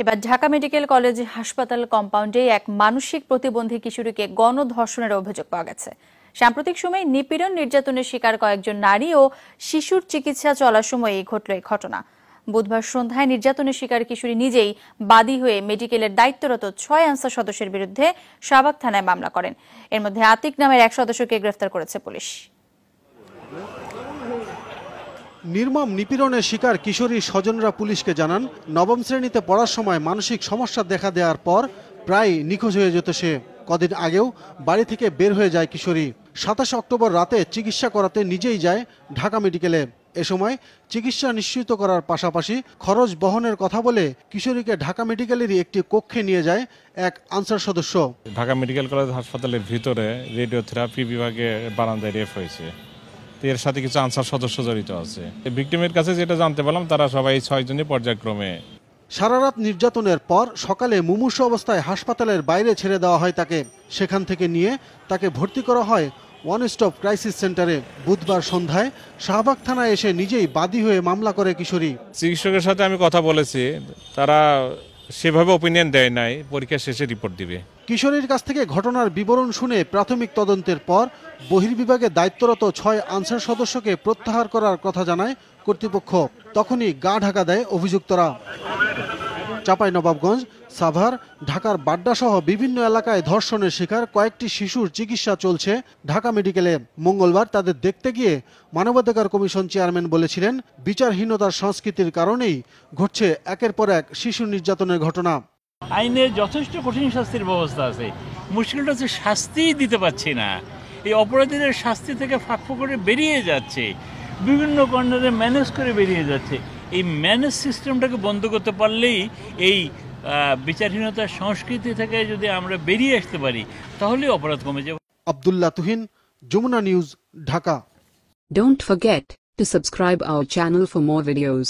এবার Dhaka medical college হাসপাতাল কম্পাউন্ডে এক মানসিক প্রতিবন্ধী কিশোরীকে গণধর্ষণের অভিযোগ পাওয়া গেছে। সাম্প্রতিক সময়ে নিপীড়ন নির্যাতনের শিকার কয়েকজন নারী ও শিশুর চিকিৎসা চলার সময় এই ঘটল এই ঘটনা। বুধবার সন্ধ্যায় নির্যাতনের শিকার কিশোরী নিজেই বাদী হয়ে মেডিকেলের দায়িত্বরত ছয় আনসার সদস্যের বিরুদ্ধে শাহবাগ থানায় মামলা করেন। এর মধ্যে আতিক নামের এক সদস্যকে গ্রেফতার করেছে পুলিশ। নির্মম নিপীড়নের শিকার কিশোরী স্বজনরা পুলিশকে জানান, নবম শ্রেণীতে পড়ার সময় মানসিক সমস্যা দেখা দেওয়ার পর প্রায় নিখোঁজ হয়ে যেত সে। কদিন আগেও বাড়ি থেকে বের হয়ে যায় কিশোরী। সাতাশে অক্টোবর রাতে চিকিৎসা করাতে নিজেই যায় ঢাকা মেডিকেলে। এ সময় চিকিৎসা নিশ্চিত করার পাশাপাশি খরচ বহনের কথা বলে কিশোরীকে ঢাকা মেডিকেলেরই একটি কক্ষে নিয়ে যায় এক আনসার সদস্য। ঢাকা মেডিকেল কলেজ হাসপাতালের ভিতরে রেডিওথেরাপি বিভাগে বারান্দায় রেফ হয়েছে। তো এর সাথে কিছু আনসার সদস্য জড়িত আছে। ভিক্টিমের কাছে যেটা জানতে পারলাম তারা সবাই ছয়জনই পর্যায়ক্রমে। সারারাত নির্যাতনের পর সকালে মুমূর্ষ অবস্থায় হাসপাতালের বাইরে ছেড়ে দেওয়া হয় তাকে। সেখান থেকে নিয়ে তাকে ভর্তি করা হয় ওয়ান স্টপ ক্রাইসিস সেন্টারে বুধবার সন্ধ্যায় শাহবাগ থানায় এসে নিজেই বাদী হয়ে মামলা করে কিশোরী। চিকিৎসকের সাথে আমি কথা বলেছি তারা সেভাবে ওপিনিয়ন দেয় নাই পরীক্ষা শেষে রিপোর্ট দিবে। কিশোরীর কাছ থেকে ঘটনার বিবরণ শুনে প্রাথমিক তদন্তের পর বহির্বিভাগে দায়িত্বরত ছয় আনসার সদস্যকে প্রত্যাহার করার কথা জানায় কর্তৃপক্ষ। তখনই গা ঢাকা দেয় অভিযুক্তরা। চাপাই নবাবগঞ্জ সাভার, ঢাকার বাড্ডা সহ বিভিন্ন এলাকায় ধর্ষণের শিকার কয়েকটি শিশুর চিকিৎসা চলছে ঢাকা মেডিকেলে। মঙ্গলবার তাদের দেখতে গিয়ে মানবাধিকার কমিশন চেয়ারম্যান বলেছিলেন, বিচারহীনতার সংস্কৃতির কারণেই ঘটছে একের পর এক শিশু নির্যাতনের ঘটনা। আইনে যথেষ্ট কঠিন শাস্তির ব্যবস্থা আছে। মুশকিলটা হচ্ছে শাস্তিই দিতে পারছি না। এই অপরাধীদের শাস্তি থেকে ফাঁক করে বেরিয়ে যাচ্ছে। বিভিন্ন কর্নারে ম্যানেজ করে বেরিয়ে যাচ্ছে। এই ম্যানেজ সিস্টেমটাকে বন্ধ করতে পারলেই এই বিচারহীনতার সংস্কৃতি থেকে যদি আমরা বেরিয়ে আসতে পারি তাহলে অপরাধ কমে যাবে। Abdullah Tuhin Jamuna news Dhaka. Don't forget to subscribe our channel for more videos.